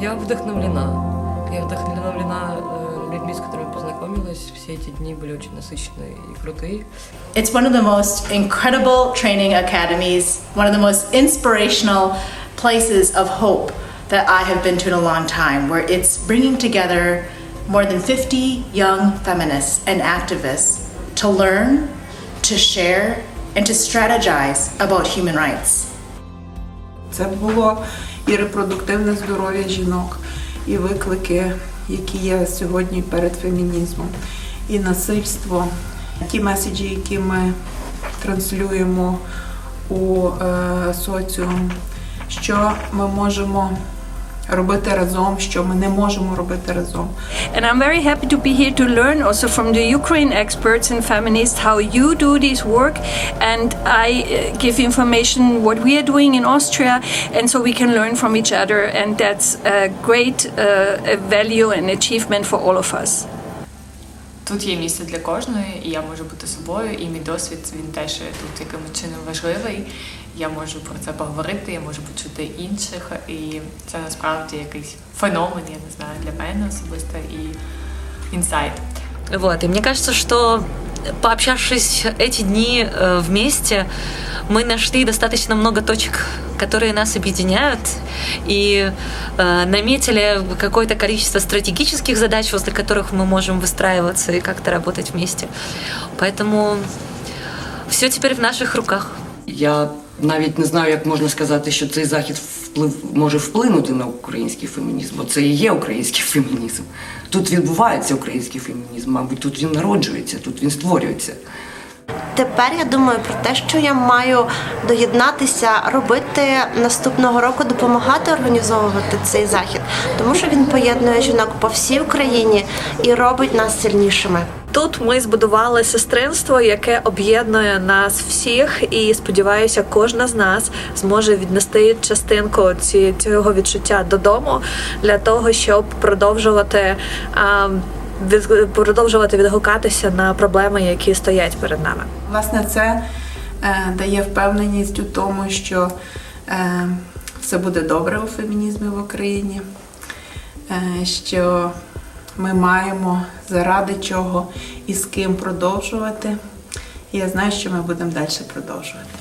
Я вдохновлена. Я вдохновлена э, людьми, с которыми познакомилась. Все эти дни были очень насыщенные и крутые. It's one of the most incredible training academies, one of the most inspirational places of hope that I have been to in a long time, where it's bringing together more than 50 young feminists and activists to learn, to share, and to strategize about human rights. Це було і репродуктивне здоров'я жінок, і виклики, які є сьогодні перед фемінізмом, і насильство. Ті меседжі, які ми транслюємо у е, соціум, що ми можемо робити разом, що ми не можемо робити разом. And I'm very happy to be here to learn also from the Ukraine experts and feminists how you do this work. And I uh, give information what we are doing in Austria, and so we can learn from each other. And that's a great uh, a value and achievement for all of us. Тут є місце для кожної, і я можу бути собою, і мій досвід він теж тут якимось чином важливий. Я можу про це поговорити, я можу почути інших, і це насправді якийсь феномен, я не знаю, для мене особисто і інсайт. Вот, и мне кажется, что пообщавшись эти дни э, вместе, мы нашли достаточно много точек, которые нас объединяют, и э, наметили какое-то количество стратегических задач, возле которых мы можем выстраиваться и как-то работать вместе. Поэтому все теперь в наших руках. Я навіть не знаю, як можна сказати, що цей захід вплив може вплинути на український фемінізм, бо це і є український фемінізм. Тут відбувається український фемінізм, мабуть, тут він народжується, тут він створюється. Тепер я думаю про те, що я маю доєднатися, робити наступного року, допомагати організовувати цей захід, тому що він поєднує жінок по всій Україні і робить нас сильнішими. Тут ми збудували сестринство, яке об'єднує нас всіх, і сподіваюся, кожна з нас зможе віднести частинку цього відчуття додому для того, щоб продовжувати. Від, продовжувати відгукатися на проблеми, які стоять перед нами. Власне, це е, дає впевненість у тому, що е, все буде добре у фемінізмі в Україні, е, що ми маємо заради чого і з ким продовжувати. Я знаю, що ми будемо далі продовжувати.